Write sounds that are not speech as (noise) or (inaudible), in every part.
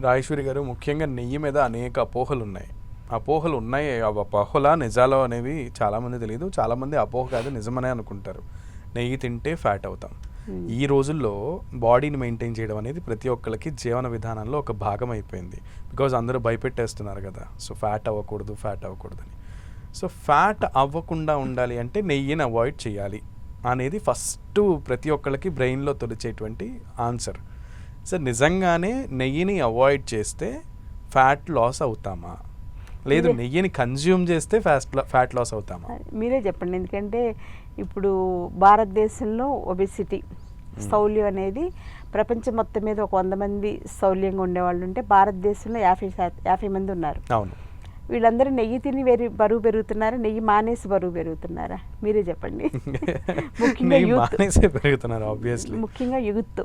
రాజేశ్వరి గారు ముఖ్యంగా నెయ్యి మీద అనేక అపోహలు ఉన్నాయి అపోహలు ఉన్నాయి అపోహల నిజాలు అనేవి చాలామంది తెలియదు. చాలామంది అపోహ కాదు నిజమనే అనుకుంటారు. నెయ్యి తింటే ఫ్యాట్ అవుతాం. ఈ రోజుల్లో బాడీని మెయింటైన్ చేయడం అనేది ప్రతి ఒక్కరికి జీవన విధానంలో ఒక భాగం అయిపోయింది. బికాజ్ అందరూ భయపెట్టేస్తున్నారు కదా. సో ఫ్యాట్ అవ్వకూడదు ఫ్యాట్ అవ్వకూడదని. సో ఫ్యాట్ అవ్వకుండా ఉండాలి అంటే నెయ్యిని అవాయిడ్ చేయాలి అనేది ఫస్ట్ ప్రతి ఒక్కళ్ళకి బ్రెయిన్లో తొలిచేటువంటి ఆన్సర్. సో నిజంగానే నెయ్యిని అవాయిడ్ చేస్తే ఫ్యాట్ లాస్ అవుతామా? లేదు. నెయ్యిని కన్జ్యూమ్ చేస్తే ఫ్యాట్ ఫ్యాట్ లాస్ అవుతామా? మీరే చెప్పండి. ఎందుకంటే ఇప్పుడు భారతదేశంలో ఒబెసిటీ స్థౌల్యం అనేది ప్రపంచం మొత్తం మీద ఒక వంద మంది స్థౌల్యంగా ఉండేవాళ్ళు ఉంటే భారతదేశంలో యాభై శాతం యాభై మంది ఉన్నారు. అవును. వీళ్ళందరూ నెయ్యి తిని వెరి బరువు పెరుగుతున్నారా? నెయ్యి మానేసి బరువు పెరుగుతున్నారా? మీరే చెప్పండి. (laughs) ముఖ్యంగా. మానేసే పెరుగుతున్నారు ఆబ్వియస్లీ ముఖ్యంగా యూత్.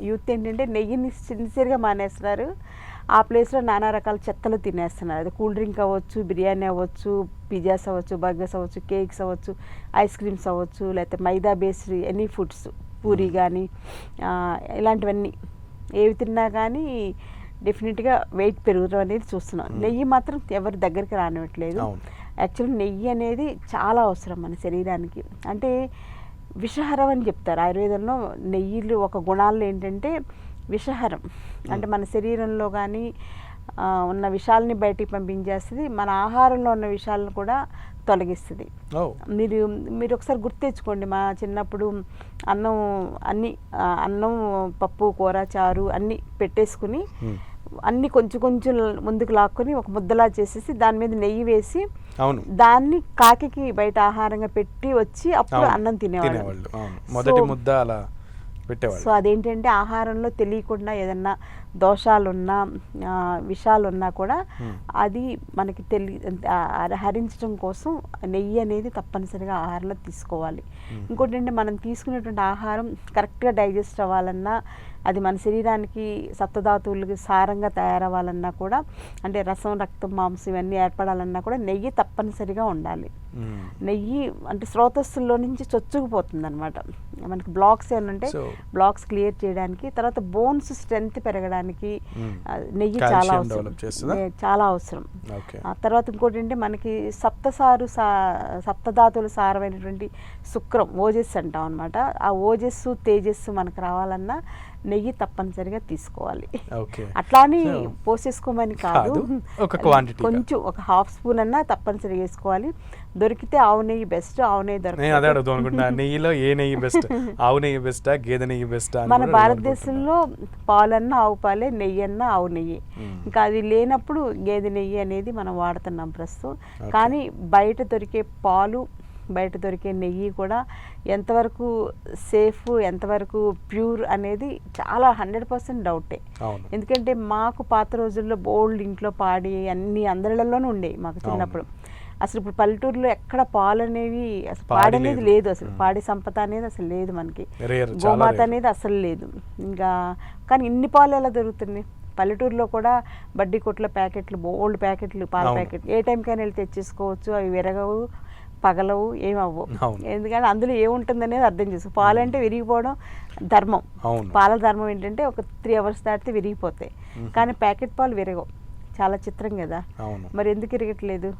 యూత్ ఏంటంటే నెయ్యిని సిన్సియర్గా మానేస్తున్నారు. ఆ ప్లేస్లో నానా రకాల చెత్తలు తినేస్తున్నారు. అది కూల్ డ్రింక్ అవ్వచ్చు బిర్యానీ అవ్వచ్చు పిజ్జాస్ అవ్వచ్చు బర్గర్స్ అవ్వచ్చు కేక్స్ అవ్వచ్చు ఐస్ క్రీమ్స్ అవ్వచ్చు లేకపోతే maida based any foods puri కానీ ఇలాంటివన్నీ. ఏవి తిన్నా కానీ డెఫినెట్గా వెయిట్ పెరుగుతాం అనేది చూస్తున్నాం. నెయ్యి మాత్రం ఎవరి దగ్గరికి రానివ్వట్లేదు. యాక్చువల్లీ నెయ్యి అనేది చాలా అవసరం మన శరీరానికి. అంటే విషహరం అని చెప్తారు. ఆయుర్వేదంలో నెయ్యిలు ఒక గుణాల్లో ఏంటంటే విషహరం. అంటే మన శరీరంలో కానీ ఉన్న విషాలని బయటికి పంపించేస్తుంది. మన ఆహారంలో ఉన్న విషాలను కూడా తొలగిస్తుంది. మీరు మీరు ఒకసారి గుర్తు తెచ్చుకోండి. మా చిన్నప్పుడు అన్నం అన్ని అన్నం పప్పు కూర చారు అన్నీ పెట్టేసుకుని. అన్ని కొంచెం కొంచెం ముందుకు లాక్కొని ఒక ముద్దలా చేసేసి దాని మీద నెయ్యి వేసి అవును. దాన్ని కాకికి బయట ఆహారంగా పెట్టి వచ్చి అప్పుడు. అన్నం తినేవాళ్ళు. మొదటి ముద్ద అలా సో అదేంటంటే ఆహారంలో తెలియకుండా ఏదన్నా దోషాలున్నా విషాలున్నా కూడా. అది మనకి తెలి హరించడం కోసం నెయ్యి అనేది తప్పనిసరిగా ఆహారంలో తీసుకోవాలి. ఇంకోటి ఏంటంటే మనం తీసుకునేటువంటి ఆహారం కరెక్ట్గా డైజెస్ట్ అవ్వాలన్నా అది మన శరీరానికి సప్తధాతువులకి సారంగా తయారవ్వాలన్నా కూడా అంటే రసం రక్తం మాంసం ఇవన్నీ ఏర్పడాలన్నా కూడా నెయ్యి తప్పనిసరిగా ఉండాలి. నెయ్యి అంటే స్రోతస్సుల్లో నుంచి చొచ్చుకుపోతుంది అనమాట మనకి బ్లాక్స్ So- బ్లాక్స్ క్లియర్ చేయడానికి తర్వాత బోన్స్ స్ట్రెంగ్త్ పెరగడానికి నెయ్యి చాలా అవసరం. చాలా అవసరం. ఆ తర్వాత ఇంకోటి ఏంటి మనకి సప్తసారు సా సప్తధాతువుల సారమైనటువంటి శుక్రం ఓజస్ అంటాం అనమాట ఆ ఓజస్సు తేజస్సు మనకు రావాలన్నా నెయ్యి తప్పనిసరిగా తీసుకోవాలి. ఓకే. అట్లా అని So- పోసేసుకోమని కాదు. కొంచెం ఒక హాఫ్ స్పూన్ అన్నా తప్పనిసరిగా వేసుకోవాలి. దొరికితే ఆవు నెయ్యి బెస్ట్ ఆవు నెయ్యి అదే అనుకుంటున్నా. నెయ్యిలో ఏ నెయ్యి బెస్ట్ ఆవు నెయ్యి బెస్టా గేదె నెయ్యి బెస్టా మన భారతదేశంలో పాలన్నా ఆవు పాలే నెయ్యి అన్నా ఆవు నెయ్యి. ఇంకా అది లేనప్పుడు గేదె నెయ్యి అనేది మనం వాడుతున్నాం ప్రస్తుతం. కానీ బయట దొరికే పాలు బయట దొరికే నెయ్యి కూడా ఎంతవరకు సేఫ్ ఎంతవరకు ప్యూర్ అనేది చాలా హండ్రెడ్ పర్సెంట్ డౌటే. ఎందుకంటే మాకు పాత రోజుల్లో బోల్డ్ ఇంట్లో పాడి అన్ని అందరిలోనూ ఉండేవి మాకు చిన్నప్పుడు. అసలు ఇప్పుడు పల్లెటూరులో ఎక్కడ పాలు అనేవి అసలు పాడి అనేది లేదు. అసలు. పాడి సంపద అనేది అసలు లేదు మనకి. గోమాత. అనేది అసలు లేదు. ఇంకా కానీ ఇన్ని పాలు ఎలా దొరుకుతుంది పల్లెటూరులో కూడా బడ్డీ కొట్ల ప్యాకెట్లు బోల్డ్ ప్యాకెట్లు పాల. ప్యాకెట్లు ఏ టైంకైనా వెళ్ళి తెచ్చేసుకోవచ్చు. అవి విరగవు. పగలవు ఏమవ్వవు అవును. ఎందుకంటే అందులో ఏముంటుంది అనేది అర్థం చేసుకో. పాలు అంటే విరిగిపోవడం ధర్మం. పాల ధర్మం ఏంటంటే ఒక త్రీ అవర్స్ దాటితే విరిగిపోతాయి. కానీ ప్యాకెట్ పాలు విరగవు. చాలా చిత్రం కదా. మరి ఎందుకు విరగట్లేదు?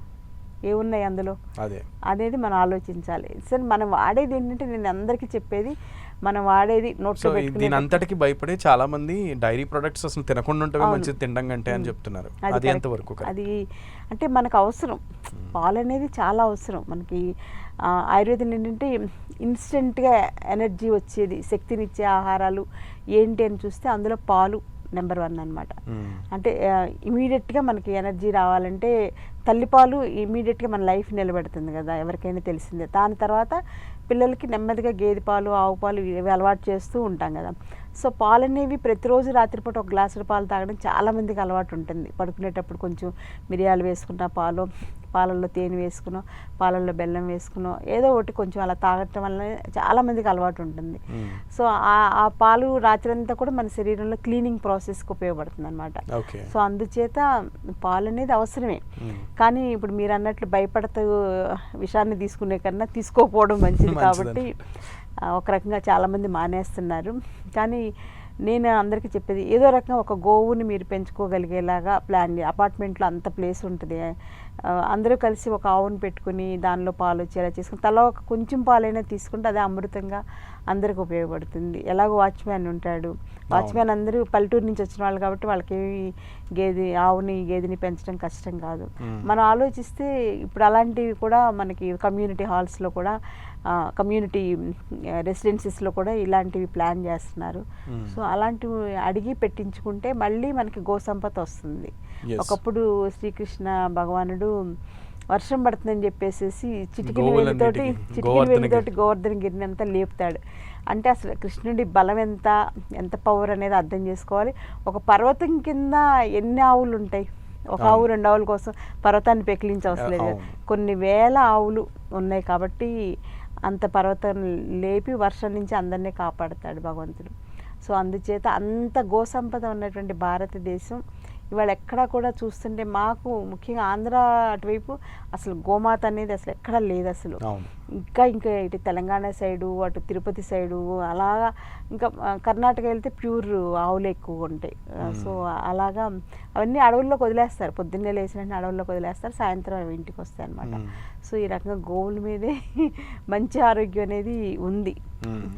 ఏమున్నాయి అందులో? అదే. అనేది మనం ఆలోచించాలి. సరే మనం వాడేది ఏంటంటే నేను అందరికీ చెప్పేది మనం వాడేది సో నోట్లో పెట్టుకునే దీని అంతటికి భయపడే చాలా మంది డైరీ ప్రొడక్ట్స్ అసలు తినకుండా అవును. మంచిది తినడం కంటే అని. చెప్తున్నారు అది. ఎంతవరకు? అది అంటే మనకు అవసరం పాలు అనేది చాలా అవసరం మనకి ఆయుర్వేదం ఏంటంటే ఇన్స్టెంట్గా ఎనర్జీ వచ్చేది శక్తినిచ్చే ఆహారాలు ఏంటి అని చూస్తే అందులో పాలు నెంబర్ వన్ అనమాట. అంటే ఇమీడియట్గా మనకి ఎనర్జీ రావాలంటే తల్లిపాలు ఇమీడియట్గా మన లైఫ్ నిలబెడుతుంది కదా ఎవరికైనా తెలిసిందే దాని తర్వాత పిల్లలకి నెమ్మదిగా గేదె పాలు ఆవు పాలు ఇవి అలవాటు చేస్తూ ఉంటాం కదా. సో పాలు అనేవి ప్రతిరోజు రాత్రిపూట ఒక గ్లాసుల పాలు తాగడం చాలామందికి అలవాటు ఉంటుంది. పడుకునేటప్పుడు కొంచెం మిరియాలు వేసుకున్న పాలు పాలల్లో తేనె వేసుకునో పాలల్లో బెల్లం వేసుకునో ఏదో ఒకటి కొంచెం అలా తాగటం వల్ల చాలామందికి అలవాటు ఉంటుంది. సో ఆ- పాలు రాత్రంతా కూడా మన శరీరంలో క్లీనింగ్ ప్రాసెస్కి ఉపయోగపడుతుంది అనమాట సో అందుచేత పాలు అనేది అవసరమే. కానీ ఇప్పుడు మీరు అన్నట్లు భయపడుతూ విషయాన్ని తీసుకునే కన్నా తీసుకోకపోవడం మంచిది. (laughs) కాబట్టి ఒక రకంగా చాలామంది మానేస్తున్నారు కానీ నేను అందరికీ చెప్పేది ఏదో రకంగా ఒక గోవుని మీరు పెంచుకోగలిగేలాగా ప్లాన్ అపార్ట్మెంట్లో అంత ప్లేస్ ఉంటుంది. అందరూ కలిసి ఒక ఆవును పెట్టుకుని దానిలో పాలు వచ్చేలా చేసుకుని తలా ఒక కొంచెం పాలైనా తీసుకుంటే అది అమృతంగా అందరికి ఉపయోగపడుతుంది. ఎలాగో వాచ్మ్యాన్ ఉంటాడు. వాచ్మ్యాన్ అందరూ పల్లెటూరు నుంచి వచ్చిన వాళ్ళు కాబట్టి వాళ్ళకి గేదె ఆవుని గేదెని పెంచడం కష్టం కాదు. మనం ఆలోచిస్తే ఇప్పుడు అలాంటివి కూడా మనకి కమ్యూనిటీ హాల్స్లో కూడా కమ్యూనిటీ రెసిడెన్సీస్లో కూడా ఇలాంటివి ప్లాన్ చేస్తున్నారు. సో అలాంటివి అడిగి పెట్టించుకుంటే మళ్ళీ మనకి గోసంపద వస్తుంది. ఒకప్పుడు శ్రీకృష్ణ భగవానుడు వర్షం పడుతుందని చెప్పేసేసి చిటికిన వేలితోటి చిటికిన గోవర్ధన వేలితోటి గోవర్ధన గిరిని అంతా లేపుతాడు. అంటే అసలు కృష్ణుడి బలం ఎంత ఎంత పవర్ అనేది అర్థం చేసుకోవాలి. ఒక పర్వతం కింద ఎన్ని ఆవులు ఉంటాయి? ఒక ఆవు. రెండు ఆవుల కోసం పర్వతాన్ని పెకిలించి అవసరం లేదు. కొన్ని వేల ఆవులు ఉన్నాయి కాబట్టి అంత పర్వతం లేపి వర్షం నుంచి అందరినీ కాపాడతాడు భగవంతుడు. సో అందుచేత అంత గోసంపద ఉన్నటువంటి భారతదేశం ఇవాళ ఎక్కడా కూడా చూస్తుంటే మాకు ముఖ్యంగా ఆంధ్ర అటువైపు అసలు గోమాత అనేది అసలు ఎక్కడా లేదు అసలు. ఇంకా ఇంకా ఇటు తెలంగాణ సైడు అటు తిరుపతి సైడు అలాగా ఇంకా కర్ణాటక వెళ్తే ప్యూర్ ఆవులు ఎక్కువ ఉంటాయి. సో అలాగా అవన్నీ అడవుల్లోకి వదిలేస్తారు. పొద్దున్నే లేచిన వెంటనే అడవుల్లోకి వదిలేస్తారు. సాయంత్రం అవి ఇంటికి వస్తాయి అనమాట. సో ఈ రకంగా గోవుల మీదే (laughs) మంచి ఆరోగ్యం అనేది ఉంది.